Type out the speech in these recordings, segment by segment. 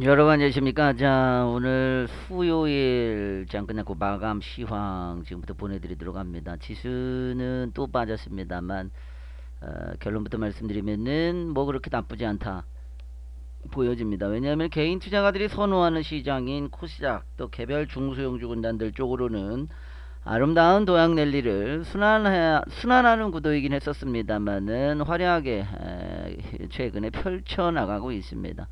여러분 안녕하십니까? 자 오늘 수요일 장 끝났고 마감 시황 지금부터 보내드리도록 합니다. 지수는 또 빠졌습니다만 어, 결론부터 말씀드리면은 뭐 그렇게 나쁘지 않다 보여집니다. 왜냐하면 개인 투자가들이 선호하는 시장인 코시작 또 개별 중소형주 군단들 쪽으로는 아름다운 도약 랠리를 순환해, 순환하는 구도이긴 했었습니다만은 화려하게 에, 최근에 펼쳐나가고 있습니다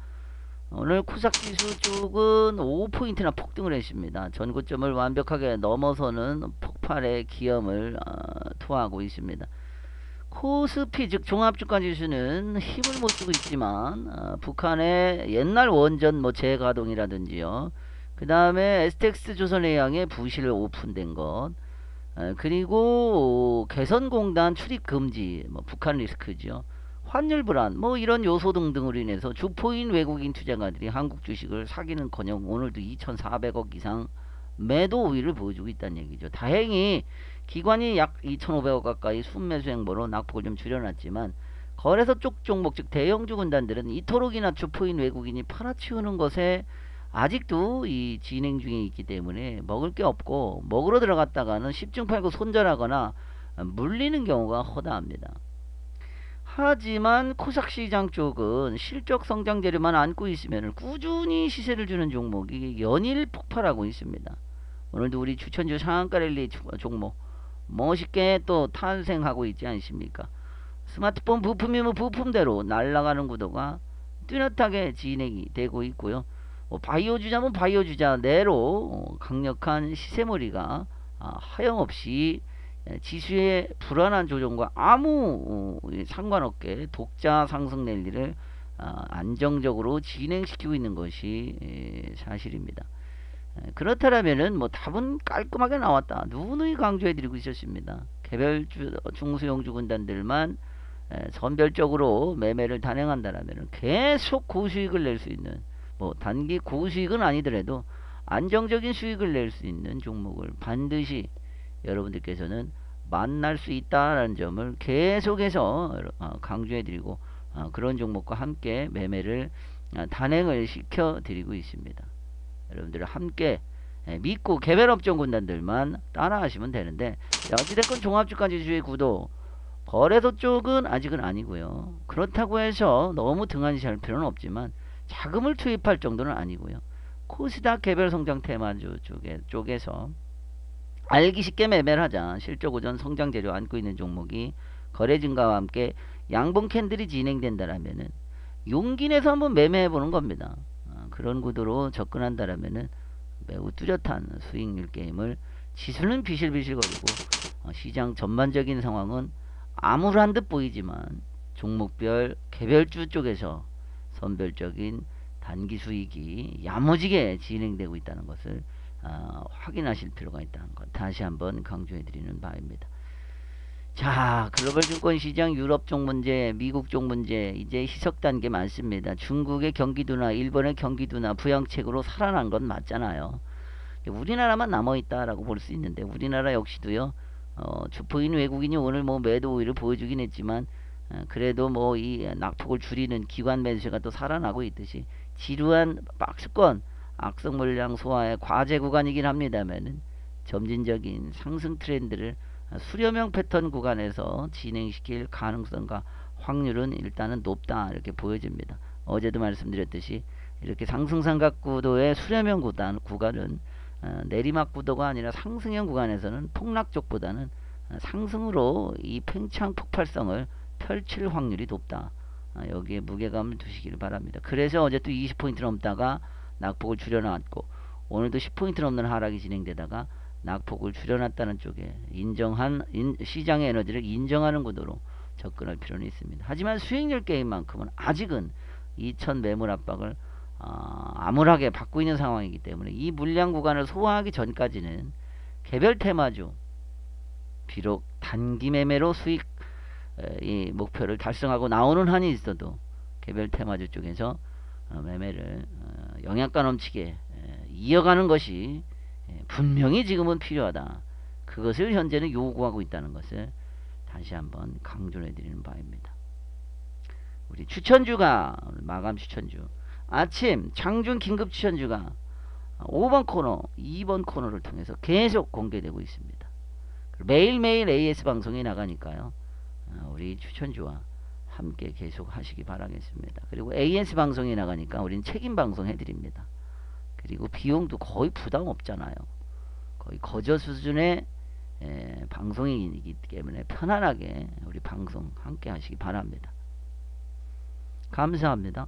오늘 코삭 지수 쪽은 5포인트나 폭등을 했습니다. 전고점을 완벽하게 넘어서는 폭발의 기염을 어, 토하고 있습니다. 코스피 즉 종합주가 지수는 힘을 못 쓰고 있지만 어, 북한의 옛날 원전 뭐 재가동이라든지요. 그 다음에 STX 조선해양의 부실 오픈된 것 어, 그리고 개선공단 출입 금지 뭐 북한 리스크죠. 환율 불안 뭐 이런 요소 등등으로 인해서 주포인 외국인 투자가들이 한국 주식을 사기는커녕 오늘도 2,400억 이상 매도 우위를 보여주고 있다는 얘기죠. 다행히 기관이 약 2,500억 가까이 순매수 행보로 낙폭을 좀 줄여놨지만 거래소 쪽 종목 즉 대형주 군단들은 이토록이나 주포인 외국인이 팔아치우는 것에 아직도 이 진행 중에 있기 때문에 먹을 게 없고 먹으러 들어갔다가는 10중 팔고 손절하거나 물리는 경우가 허다합니다. 하지만 코삭 시장 쪽은 실적 성장 재료만 안고 있으면 꾸준히 시세를 주는 종목이 연일 폭발하고 있습니다. 오늘도 우리 추천주 상한가 랠리 종목 멋있게 또 탄생하고 있지 않습니까? 스마트폰 부품이면 부품대로 날아가는 구도가 뚜렷하게 진행이 되고 있고요. 뭐 바이오 주자면 바이오 주자 내로 강력한 시세머리가 아, 하염없이 예, 지수의 불안한 조정과 아무 어, 상관없게 독자 상승 랠리를 아, 안정적으로 진행시키고 있는 것이 예, 사실입니다. 예, 그렇다면은 뭐 답은 깔끔하게 나왔다. 누누이 강조해드리고 있었습니다. 개별 중소형주 군단들만 선별적으로 매매를 단행한다라면 계속 고수익을 낼 수 있는 뭐 단기 고수익은 아니더라도 안정적인 수익을 낼 수 있는 종목을 반드시 여러분들께서는 만날 수 있다라는 점을 계속해서 어, 강조해 드리고 어, 그런 종목과 함께 매매를 어, 단행을 시켜 드리고 있습니다. 여러분들 함께 예, 믿고 개별 업종 군단들만 따라 하시면 되는데 어찌됐건 종합주가지수의 구도 거래소 쪽은 아직은 아니고요. 그렇다고 해서 너무 등한시할 필요는 없지만 자금을 투입할 정도는 아니고요. 코스닥 개별 성장 테마주 쪽에, 쪽에서 알기 쉽게 매매를 하자 실적 오전 성장 재료 안고 있는 종목이 거래 증가와 함께 양봉 캔들이 진행된다라면은 용기 내서 한번 매매해 보는 겁니다. 어, 그런 구도로 접근한다라면은 매우 뚜렷한 수익률 게임을 지수는 비실비실거리고 어, 시장 전반적인 상황은 암울한 듯 보이지만 종목별 개별주 쪽에서 선별적인 단기 수익이 야무지게 진행되고 있다는 것을 어, 확인하실 필요가 있다는 것 다시 한번 강조해 드리는 바입니다. 자 글로벌 증권 시장 유럽 쪽 문제 미국 쪽 문제 이제 희석 단계 많습니다. 중국의 경기도나 일본의 경기도나 부양책으로 살아난 건 맞잖아요. 우리나라만 남아있다라고 볼 수 있는데 우리나라 역시도요 어, 주포인 외국인이 오늘 뭐 매도 우위를 보여주긴 했지만 어, 그래도 뭐 이 낙폭을 줄이는 기관 매수가 또 살아나고 있듯이 지루한 박스권 악성 물량 소화의 과제 구간이긴 합니다만 점진적인 상승 트렌드를 수렴형 패턴 구간에서 진행시킬 가능성과 확률은 일단은 높다 이렇게 보여집니다. 어제도 말씀드렸듯이 이렇게 상승삼각 구도의 수렴형 구간, 구간은 어, 내리막 구도가 아니라 상승형 구간에서는 폭락 쪽보다는 상승으로 이 팽창 폭발성을 펼칠 확률이 높다. 어, 여기에 무게감을 두시길 바랍니다. 그래서 어제 또 20포인트 넘다가 낙폭을 줄여놨고 오늘도 10포인트 넘는 하락이 진행되다가 낙폭을 줄여놨다는 쪽에 인정한 인, 시장의 에너지를 인정하는 구도로 접근할 필요는 있습니다. 하지만 수익률 게임만큼은 아직은 2천 매물 압박을 어, 암울하게 받고 있는 상황이기 때문에 이 물량 구간을 소화하기 전까지는 개별 테마주 비록 단기 매매로 수익 에, 이 목표를 달성하고 나오는 한이 있어도 개별 테마주 쪽에서 어, 매매를 어, 영양가 넘치게 이어가는 것이 분명히 지금은 필요하다. 그것을 현재는 요구하고 있다는 것을 다시 한번 강조해 드리는 바입니다. 우리 추천주가 마감 추천주 아침 장중 긴급 추천주가 5번 코너, 2번 코너를 통해서 계속 공개되고 있습니다. 매일매일 AS 방송이 나가니까요. 아, 우리 추천주와 함께 계속 하시기 바라겠습니다. 그리고 AS 방송이 나가니까 우리는 책임 방송 해드립니다. 그리고 비용도 거의 부담 없잖아요. 거의 거저 수준의 에, 방송이기 때문에 편안하게 우리 방송 함께 하시기 바랍니다. 감사합니다.